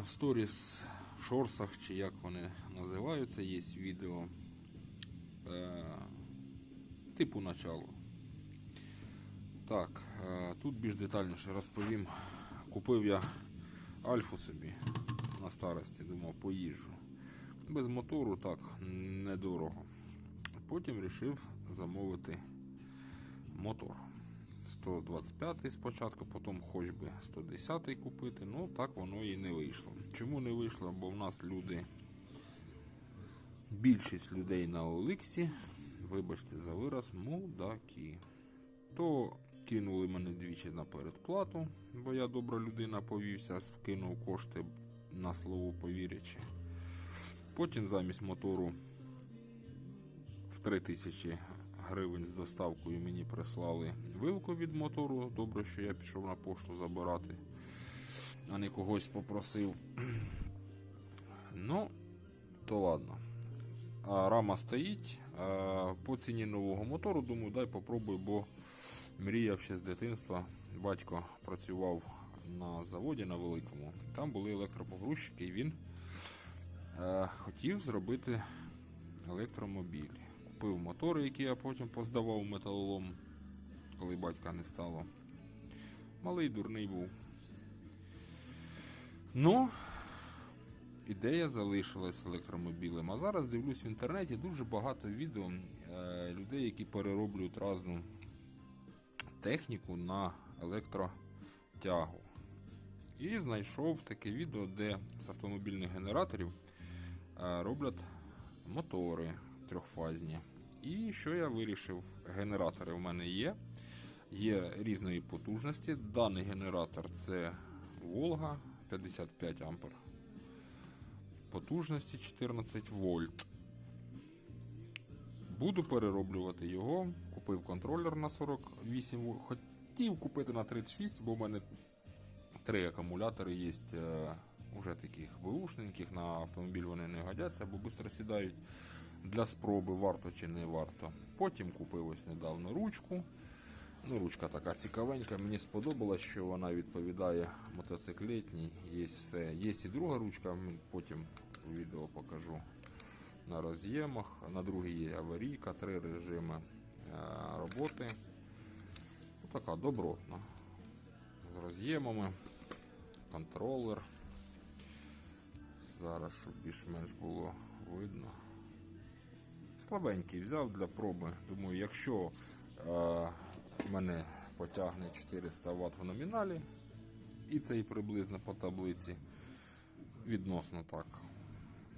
в сторіс, в шорсах, чи як вони називаються, є відео е, типу начало. Так, е, тут більш детальніше розповім. Купив я Альфу собі на старості, думав, поїжджу. Без мотору так, недорого. Потім вирішив замовити мотор. 125 спочатку, потім хоч би 110 купити, ну так воно і не вийшло. Чому не вийшло? Бо в нас люди, більшість людей на Оликсі, вибачте за вираз, мудаки. То кинули мене двічі на передплату, бо я добра людина повівся, скинув кошти на слово повірячи. Потім замість мотору в 3000 гривень з доставкою мені прислали вилку від мотору. Добре, що я пішов на пошту забирати, а не когось попросив. Ну, то ладно. А рама стоїть. А по ціні нового мотору, думаю, дай попробую, бо мріяв ще з дитинства. Батько працював на заводі на великому. Там були електропогрузчики, і він е, хотів зробити електромобіль. Купив мотори, які я потім поздавав металолом, коли батька не стало. Малий дурний був. Ну, ідея залишилась з електромобілем. А зараз дивлюсь в інтернеті дуже багато відео е, людей, які перероблюють різну техніку на електротягу. І знайшов таке відео, де з автомобільних генераторів е, роблять мотори трьохфазні. І що я вирішив? Генератори в мене є. Є різної потужності. Даний генератор це Волга 55 ампер. Потужності 14 вольт. Буду перероблювати його. Купив контролер на 48 вольт. Хотів купити на 36, бо в мене три акумулятори є е, уже таких бушненьких. На автомобіль вони не годяться, бо швидко сідають для спроби, варто чи не варто. Потім купив ось недавно ручку. Ну, Ручка така цікавенька, мені сподобалось, що вона відповідає мотоциклетній. Є все. Є і друга ручка, потім відео покажу на роз'ємах. На другій є аварійка, три режими е, роботи. Ну, така добротна. З роз'ємами, контролер. Зараз, щоб більш-менш було видно. Слабенький взяв для проби. Думаю, якщо е, мене потягне 400 Вт в номіналі, і це і приблизно по таблиці, відносно так.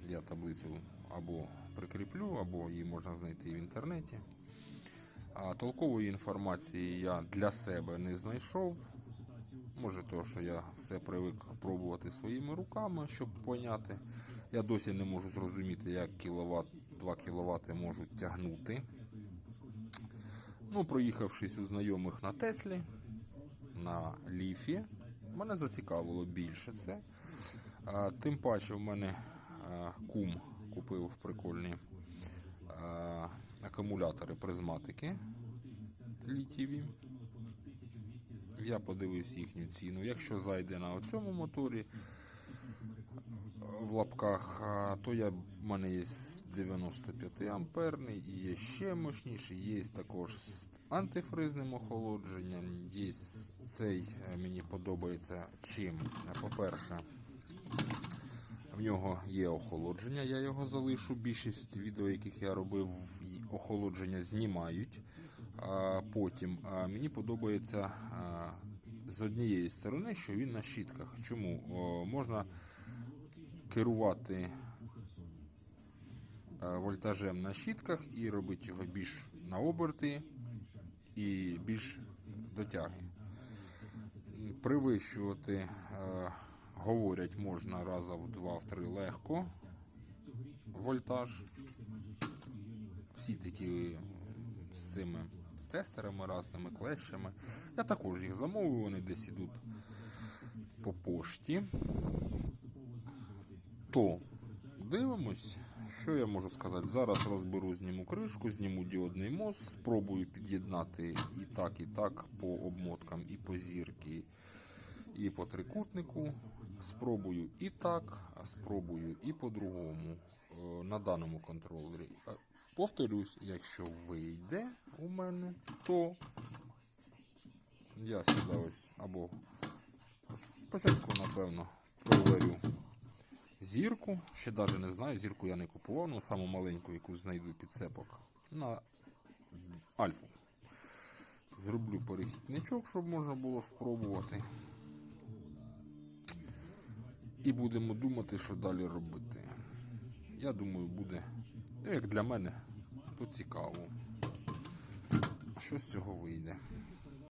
Я таблицю або прикріплю, або її можна знайти в інтернеті. А толкової інформації я для себе не знайшов. Може, то, що я все привик пробувати своїми руками, щоб поняти. Я досі не можу зрозуміти, як кіловат, 2 кВт можуть тягнути. Ну, проїхавшись у знайомих на Теслі, на Ліфі, мене зацікавило більше це. Тим паче в мене кум купив прикольні акумулятори призматики літіві. Я подивився їхню ціну. Якщо зайде на цьому моторі в лапках, то я, в мене є 95 амперний, є ще мощніший, є також з антифризним охолодженням. Є цей е, мені подобається чим. По-перше, в нього є охолодження, я його залишу. Більшість відео, яких я робив, охолодження знімають. А потім а мені подобається а, з однієї сторони, що він на щітках. Чому? О, можна керувати е, вольтажем на щітках і робити його більш на оберти і більш дотяги. Привищувати, е, говорять, можна раза в два, в три легко вольтаж. Всі такі з цими з тестерами разними, клещами. Я також їх замовив, вони десь ідуть по пошті. То дивимось, що я можу сказати. Зараз розберу, зніму кришку, зніму діодний мост, спробую під'єднати і так, і так по обмоткам, і по зірки, і по трикутнику. Спробую і так, а спробую і по-другому е, на даному контролері. Повторюсь, якщо вийде у мене, то я сюди ось або спочатку, напевно, проварю зірку. Ще навіть не знаю, зірку я не купував, ну саму маленьку, яку знайду підцепок на альфу. Зроблю перехідничок, щоб можна було спробувати. І будемо думати, що далі робити. Я думаю, буде, як для мене, то цікаво. Що з цього вийде.